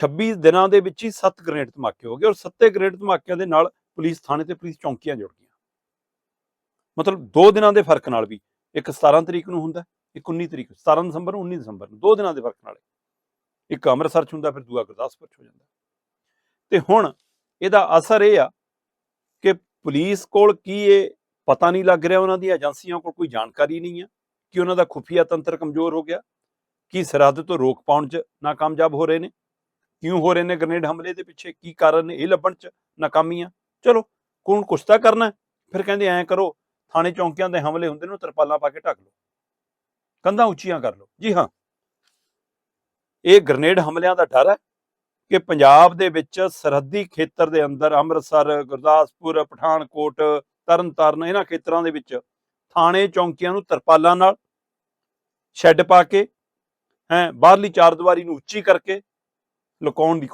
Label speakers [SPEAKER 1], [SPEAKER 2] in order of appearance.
[SPEAKER 1] 26 ਦਿਨਾਂ ਦੇ ਵਿੱਚ ਹੀ 7 ਗ੍ਰੇਨੇਡ ਧਮਾਕੇ ਹੋ ਗਏ ਔਰ 7 ਗ੍ਰੇਨੇਡ ਧਮਾਕਿਆਂ ਦੇ ਨਾਲ ਪੁਲਿਸ ਥਾਣੇ ਤੇ ਪੁਲਿਸ ਚੌਂਕੀਆਂ ਜੁੜ ਗਈਆਂ। ਮਤਲਬ 2 ਦਿਨਾਂ ਦੇ ਫ਼ਰਕ ਨਾਲ ਵੀ, ਇੱਕ 17 ਤਰੀਕ ਨੂੰ ਹੁੰਦਾ, ਇੱਕ 19 ਤਰੀਕ 17 ਦਸੰਬਰ ਨੂੰ 19 ਦਸੰਬਰ ਨੂੰ 2 ਦਿਨਾਂ ਦੇ ਫ਼ਰਕ ਨਾਲ। ਇੱਕ ਅੰਮ੍ਰਿਤਸਰ ਚ ਹੁੰਦਾ, ਫਿਰ ਦੂਆ ਗੁਰਦਾਸਪੁਰ ਚ ਹੋ ਜਾਂਦਾ। ਤੇ ਹੁਣ ਇਹਦਾ ਅਸਰ ਇਹ ਆ ਕਿ ਪੁਲਿਸ ਕੋਲ ਕੀ ਇਹ ਪਤਾ ਨਹੀਂ ਲੱਗ ਰਿਹਾ ਉਹਨਾਂ ਦੀਆਂ ਏਜੰਸੀਆਂ ਕੋਲ ਕੋਈ ਜਾਣਕਾਰੀ ਨਹੀਂ ਆ, ਕਿ ਉਹਨਾਂ ਦਾ ਖੁਫੀਆ ਤੰਤਰ ਕਮਜ਼ੋਰ ਹੋ ਗਿਆ, ਕੀ ਸਰਹੱਦ ਤੋਂ ਰੋਕ ਪਾਉਣ 'ਚ ਨਾਕਾਮਯਾਬ ਹੋ ਰਹੇ ਨੇ। ਕਿਉਂ ਹੋ ਰਹੇ ਨੇ ਗ੍ਰੇਨੇਡ ਹਮਲੇ ਦੇ ਪਿੱਛੇ ਕੀ ਕਾਰਨ ਨੇ ਇਹ ਲੱਭਣ 'ਚ ਨਾਕਾਮੀਆਂ ਚਲੋ, ਕੌਣ ਕੁਛ ਤਾਂ ਕਰਨਾ ਫਿਰ ਕਹਿੰਦੇ ਐਂ ਕਰੋ, ਥਾਣੇ ਚੌਂਕੀਆਂ ਦੇ ਹਮਲੇ ਹੁੰਦੇ ਨੂੰ ਤਰਪਾਲਾਂ ਪਾ ਕੇ ਢੱਕ ਲਓ। ਕੰਧਾਂ ਉੱਚੀਆਂ ਕਰ ਲਓ। ਜੀ ਹਾਂ। ਇਹ ਗ੍ਰੇਨੇਡ ਹਮਲਿਆਂ ਦਾ ਡਰ ਹੈ ਕਿ ਪੰਜਾਬ ਦੇ ਵਿੱਚ ਸਰਹੱਦੀ ਖੇਤਰ ਦੇ ਅੰਦਰ ਅੰਮ੍ਰਿਤਸਰ, ਗੁਰਦਾਸਪੁਰ, ਪਠਾਨਕੋਟ, ਤਰਨਤਾਰਨ, ਇਹਨਾਂ ਖੇਤਰਾਂ ਦੇ ਵਿੱਚ ਥਾਣੇ ਚੌਂਕੀਆਂ ਨੂੰ ਤਰਪਾਲਾਂ ਨਾਲ ਸ਼ੈੱਡ ਪਾ ਕੇ, ਹੈ, ਬਾਹਰਲੀ ਚਾਰ ਨੂੰ ਉੱਚੀ ਕਰਕੇ ਲੁਕਾਉਣ ਦੀ